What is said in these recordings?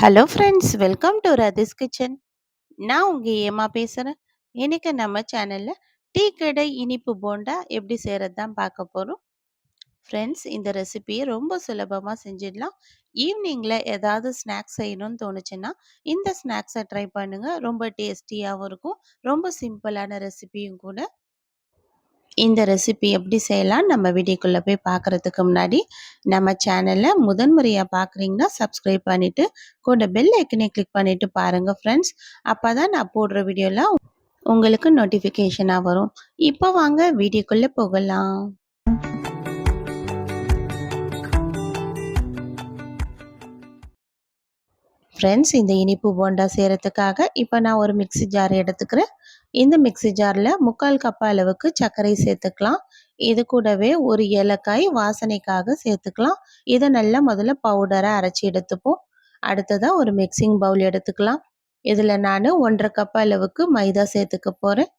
Hello friends welcome to Rathi's kitchen நான் உங்கள் ஏமா பேசுகிறேன் இன்றைக்கி நம்ம சேனலில் டீ கடை இனிப்பு போண்டா எப்படி செய்கிறது தான் பார்க்க போகிறோம் ஃப்ரெண்ட்ஸ் இந்த ரெசிபியை ரொம்ப சுலபமாக செஞ்சிடலாம். ஈவினிங்கில் ஏதாவது ஸ்நாக்ஸ் செய்யணும்னு தோணுச்சுன்னா இந்த ஸ்நாக்ஸை ட்ரை பண்ணுங்கள் ரொம்ப டேஸ்டியாகவும் இருக்கும். ரொம்ப சிம்பிளான ரெசிபியும் கூட இந்த ரெசிபி எப்படி செய்யலாம் நம்ம வீடியோக்குள்ளே போய் பார்க்குறதுக்கு முன்னாடி நம்ம சேனலை முதன்முறையாக பார்க்குறீங்கன்னா சப்ஸ்கிரைப் பண்ணிவிட்டு கூட பெல் ஐக்கனே கிளிக் பண்ணிவிட்டு பாருங்கள் ஃப்ரெண்ட்ஸ் அப்போ தான் நான் போடுற வீடியோலாம் உங்களுக்கு நோட்டிஃபிகேஷனாக வரும். இப்போ வாங்க வீடியோக்குள்ளே போகலாம். ஃப்ரெண்ட்ஸ் இந்த இனிப்பு போண்டா செய்கிறதுக்காக இப்போ நான் ஒரு மிக்சி ஜார் எடுத்துக்கிறேன். இந்த மிக்சி ஜாரில் முக்கால் கப் அளவுக்கு சர்க்கரை சேர்த்துக்கலாம். இது கூடவே ஒரு ஏலக்காய் வாசனைக்காக சேர்த்துக்கலாம். இதை நல்லா முதல்ல பவுடரை அரைச்சி எடுத்துப்போம். அடுத்ததாக ஒரு மிக்சிங் பவுல் எடுத்துக்கலாம். இதில் நான் ஒன்றரை கப் அளவுக்கு மைதா சேர்த்துக்க போகிறேன்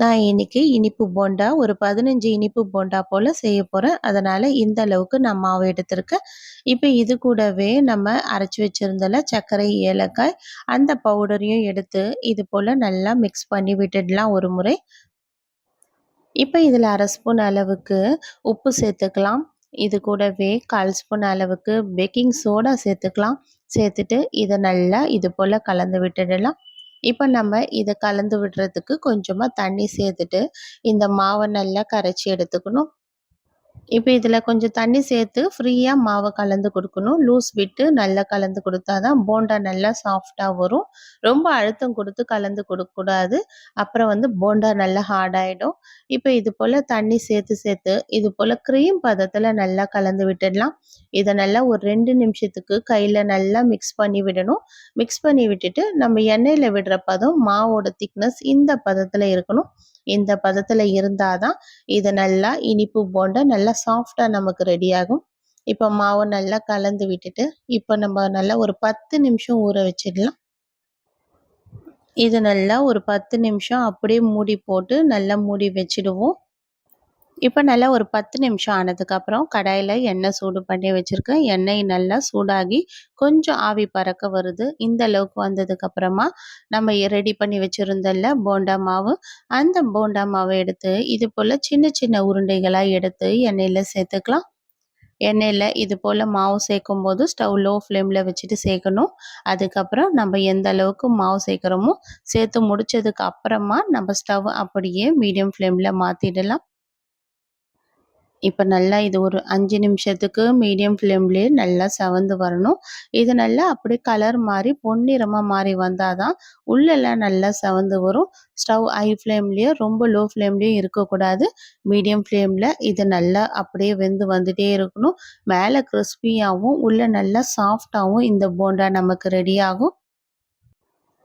நான் இன்னைக்கு இனிப்பு போண்டா ஒரு பதினஞ்சு இனிப்பு போண்டா போல் செய்ய போகிறேன் அதனால் இந்த அளவுக்கு நான் மாவு எடுத்திருக்கேன். இப்போ இது கூடவே நம்ம அரைச்சி வச்சுருந்தல சர்க்கரை ஏலக்காய் அந்த பவுடரையும் எடுத்து இது போல் நல்லா மிக்ஸ் பண்ணி விட்டுடலாம் ஒரு முறை. இப்போ இதில் அரை ஸ்பூன் அளவுக்கு உப்பு சேர்த்துக்கலாம். இது கூடவே கால் ஸ்பூன் அளவுக்கு பேக்கிங் சோடா சேர்த்துக்கலாம். சேர்த்துட்டு இதை நல்லா இது போல் கலந்து விட்டுடலாம். இப்போ நம்ம இதை கலந்து விடுறதுக்கு கொஞ்சமாக தண்ணி சேர்த்துட்டு இந்த மாவை நல்லா கரைச்சி எடுத்துக்கணும். இப்போ இதில் கொஞ்சம் தண்ணி சேர்த்து ஃப்ரீயாக மாவை கலந்து கொடுக்கணும். லூஸ் விட்டு நல்லா கலந்து கொடுத்தா தான் போண்டா நல்லா சாஃப்டாக வரும். ரொம்ப அழுத்தம் கொடுத்து கலந்து கொடுக்கக்கூடாது அப்புறம் வந்து போண்டா நல்லா ஹார்டாயிடும் இப்போ இது போல் தண்ணி சேர்த்து சேர்த்து இது போல் க்ரீம் பதத்தில் நல்லா கலந்து விட்டுடலாம். இதை நல்லா ஒரு ரெண்டு நிமிஷத்துக்கு கையில் நல்லா மிக்ஸ் பண்ணி விடணும். மிக்ஸ் பண்ணி விட்டுட்டு நம்ம எண்ணெயில் விடுற பதம் மாவோட திக்னஸ் இந்த பதத்தில் இருக்கணும். இந்த பதத்தில் இருந்தால் தான் இது நல்லா இனிப்பு போண்டா நல்லா சாஃப்டாக நமக்கு ரெடி ஆகும். இப்போ மாவை நல்லா கலந்து விட்டுட்டு இப்போ நம்ம நல்லா ஒரு பத்து நிமிஷம் ஊற வச்சிடலாம். இது நல்லா ஒரு பத்து நிமிஷம் அப்படியே மூடி போட்டு நல்லா மூடி வச்சிடுவோம். இப்போ நல்லா ஒரு பத்து நிமிஷம் ஆனதுக்கப்புறம் கடாயில் எண்ணெய் சூடு பண்ணி வச்சுருக்கேன். எண்ணெய் நல்லா சூடாகி கொஞ்சம் ஆவி பறக்க வருது. இந்த அளவுக்கு வந்ததுக்கப்புறமா நம்ம ரெடி பண்ணி வச்சுருந்தல போண்டா மாவு. அந்த போண்டா மாவை எடுத்து இது போல் சின்ன சின்ன உருண்டைகளாக எடுத்து எண்ணெயில் சேர்த்துக்கலாம். எண்ணெயில் இது போல் மாவு சேர்க்கும் போது ஸ்டவ் லோ ஃப்ளேமில் வச்சுட்டு சேர்க்கணும். அதுக்கப்புறம் நம்ம எந்த அளவுக்கு மாவு சேர்க்குறோமோ சேர்த்து முடித்ததுக்கு அப்புறமா நம்ம ஸ்டவ் அப்படியே மீடியம் ஃப்ளேமில் மாற்றிடலாம் இப்போ நல்லா இது ஒரு அஞ்சு நிமிஷத்துக்கு மீடியம் ஃப்ளேம்லேயே நல்லா செவந்து வரணும். இது நல்லா அப்படியே கலர் மாறி பொன்னிறமாக மாறி வந்தால் தான் உள்ளெல்லாம் நல்லா செவந்து வரும். ஸ்டவ் ஹை ஃப்ளேம்லேயே ரொம்ப லோ ஃப்ளேம்லேயும் இருக்கக்கூடாது. மீடியம் ஃப்ளேமில் இது நல்லா அப்படியே வெந்து வந்துகிட்டே இருக்கணும். மேலே கிறிஸ்பியாகவும் உள்ளே நல்லா சாஃப்டாகவும் இந்த போண்டா நமக்கு ரெடியாகும்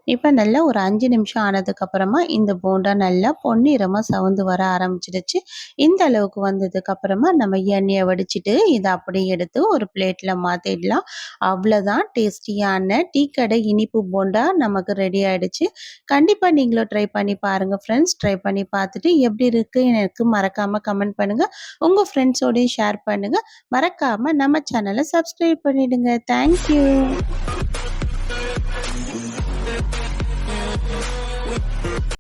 இப்போ நல்லா ஒரு அஞ்சு நிமிஷம் ஆனதுக்கப்புறமா இந்த போண்டா நல்லா பொன்னிறமாக சவுந்து வர ஆரம்பிச்சிடுச்சு. இந்த அளவுக்கு வந்ததுக்கப்புறமா நம்ம எண்ணெயை வடிச்சிட்டு இதை அப்படியே எடுத்து ஒரு பிளேட்டில் மாற்றிடலாம் அவ்வளோதான் டேஸ்டியான டீ கடை இனிப்பு போண்டா நமக்கு ரெடி ஆகிடுச்சு கண்டிப்பாக நீங்களும் ட்ரை பண்ணி பாருங்கள் ஃப்ரெண்ட்ஸ் ட்ரை பண்ணி பார்த்துட்டு எப்படி இருக்குது எனக்கு மறக்காமல் கமெண்ட் பண்ணுங்கள் உங்கள் ஃப்ரெண்ட்ஸோடையும் ஷேர் பண்ணுங்கள் மறக்காமல் நம்ம சேனலை சப்ஸ்கிரைப் பண்ணிவிடுங்க தேங்க்யூ